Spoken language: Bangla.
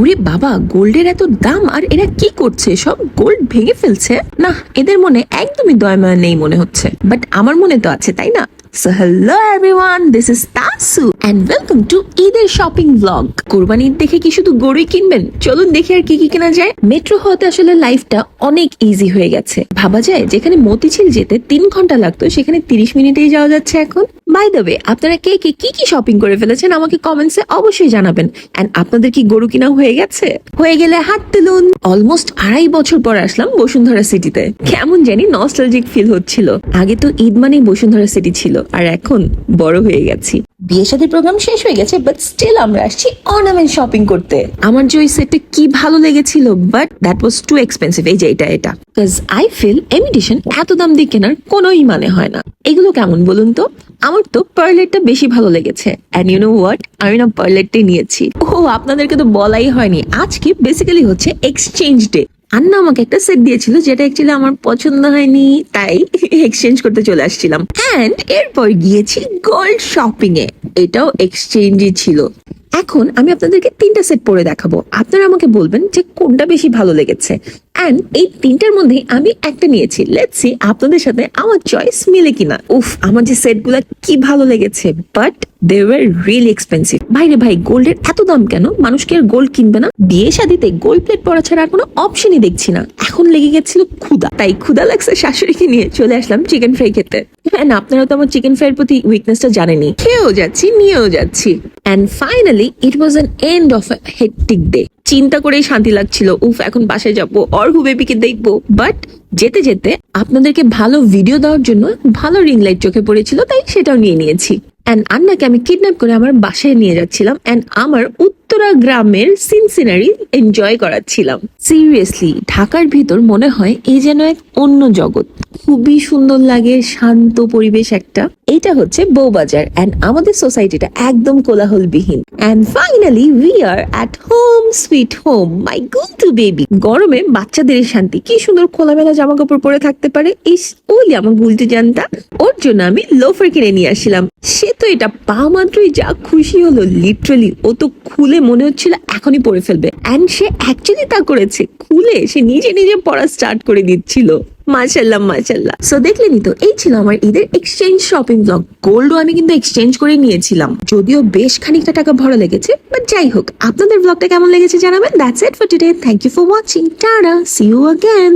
ওরে বাবা গোল্ডের এত দাম? আর এরা কি করছে? সব গোল্ড ভেঙে ফেলছে? না এদের মনে একদমই দয়মায়া নেই মনে হচ্ছে। বাট আমার মনে তো আছে তাই না? So hello everyone, this is Tasu and welcome to ঈদের শপিং vlog. কোরবানি দেখে কি শুধু গরুই কিনবেন? চলুন দেখি আর কি কি কেনা যায়। মেট্রো হতে আসলে লাইফটা অনেক ইজি হয়ে গেছে। ভাবা যায় যেখানে মতিঝিল যেতে তিন ঘণ্টা লাগতো সেখানে তিরিশ মিনিটেই যাওয়া যাচ্ছে এখন। বাই দ্য ওয়ে আপনারা কে কে কি কি শপিং করে ফেলেছেন আমাকে কমেন্টসে অবশ্যই জানাবেন। এন্ড আপনাদের কি গরু কিনা হয়ে গেছে? হয়ে গেলে হাত তুলুন। অলমোস্ট আড়াই বছর পর আসলাম বসুন্ধরা সিটিতে। কেমন জানি নস্টালজিক ফিল হচ্ছিল। আগে তো ঈদ মানেই বসুন্ধরা সিটি ছিল, আর এখন বড় হয়ে গেছি। বিয়ে সাথে প্রোগ্রাম শেষ হয়ে গেছে বাট স্টিল আমরা আসছি অর্নামেন্ট শপিং করতে। আমার যে ওই সেটটা কি ভালো লেগেছিল but that was too expensive এই যে এটা এটা। বিকজ আই ফিল এমিটেশন এত দাম দিয়ে কেনার কোনোই মানে হয় না। এগুলো কেমন বলুন তো? আমার তো পার্লেটটা বেশি ভালো লেগেছে। অ্যান্ড ইউ নো হোয়াট আমি না পার্লেটটাই নিয়েছি। ও, আপনাদেরকে তো বলাই হয়নি। আজকে বেসিক্যালি হচ্ছে এক্সচেঞ্জ ডে আন্না আমাকে একটা সেট দিয়েছিল যেটা অ্যাকচুয়ালি আমার পছন্দ হয়নি, তাই এক্সচেঞ্জ করতে চলে আসছিলাম। অ্যান্ড এরপর গিয়েছি গোল্ড শপিং এ এটাও এক্সচেঞ্জই ছিল। এখন আমি আপনাদেরকে তিনটা সেট পরে দেখাবো। আপনারা আমাকে বলবেন যে কোনটা বেশি ভালো লেগেছে। অ্যান্ড এই তিনটার মধ্যে আমি একটা নিয়েছি। লেটস সি আপনাদের সাথে আমার চয়েস মিলে কিনা। উফ, আমার যে সেটগুলো কি ভালো লেগেছে but they were really expensive ভাইরে ভাই, গোল্ডের এত দাম কেন? মানুষ কি আর গোল্ড কিনবে না? বিয়ে শাদিতে গোল্ড প্লেট পরা ছাড়া আর কোনো অপশনই দেখছি না। এখন লেগে গেছিল ক্ষুদা। তাই ক্ষুদা লাগছে শাশুড়িকে নিয়ে চলে আসলাম চিকেন ফ্রাই খেতে। হ্যাঁ আপনারা তো আমার চিকেন ফ্রাইয়ের প্রতি উইকনেসটা জানেনি খেয়েও যাচ্ছি নিয়েও যাচ্ছি। And finally it was an end of a hectic day চিন্তা করেই শান্তি লাগছিল। উফ এখন বাসায় যাব অর্ঘ বেবিকে দেখব। বাট যেতে যেতে আপনাদেরকে ভালো ভিডিও দেওয়ার জন্য ভালো রিং লাইট চোখে পড়েছিল তাই সেটাও নিয়ে নিয়েছি। অ্যান্ড আন্নাকে আমি কিডন্যাপ করে আমার বাসায় নিয়ে যাচ্ছিলাম অ্যান্ড আমার উত্তরা গ্রামের সিন সিনারি এনজয় করাচ্ছিলাম। সিরিয়াসলি ঢাকার ভিতর মনে হয় এই যেন এক অন্য জগৎ। খুবই সুন্দর লাগে, শান্ত পরিবেশ একটা। এটা হচ্ছে বউবাজার অ্যান্ড আমাদের সোসাইটিটা একদম কোলাহলবিহীন। And finally we are at home sweet home my go to baby গরমে বাচ্চাদের শান্তি, কি সুন্দর খোলামেলা জামা কাপড় পরে থাকতে পারে। ইস, ওলি আমার গুলটি জানতা। ওর জন্য আমি লোফার কিনে নিয়ে আসছিলাম। সে তো এটা পা মাত্রই যা খুশি হলো লিটারালি ও তো খুলে মনে হচ্ছিল এখনই পরে ফেলবে। অ্যান্ড সে অ্যাকচুয়ালি তা করেছে। খুলে সে নিজে নিজে পড়া স্টার্ট করে দিচ্ছিল। মাশাল্লাহ মাশাল্লাহ সো দেখলেনি তো, এই ছিল আমার ঈদের এক্সচেঞ্জ শপিং ব্লগ গোল্ডও আমি কিন্তু এক্সচেঞ্জ করে নিয়েছিলাম। যদিও বেশ খানিকটা টাকা ভরা লেগেছে বাট যাই হোক, আপনাদের ব্লগটা কেমন লেগেছে জানাবেন? That's it for today thank you for watching tata see you again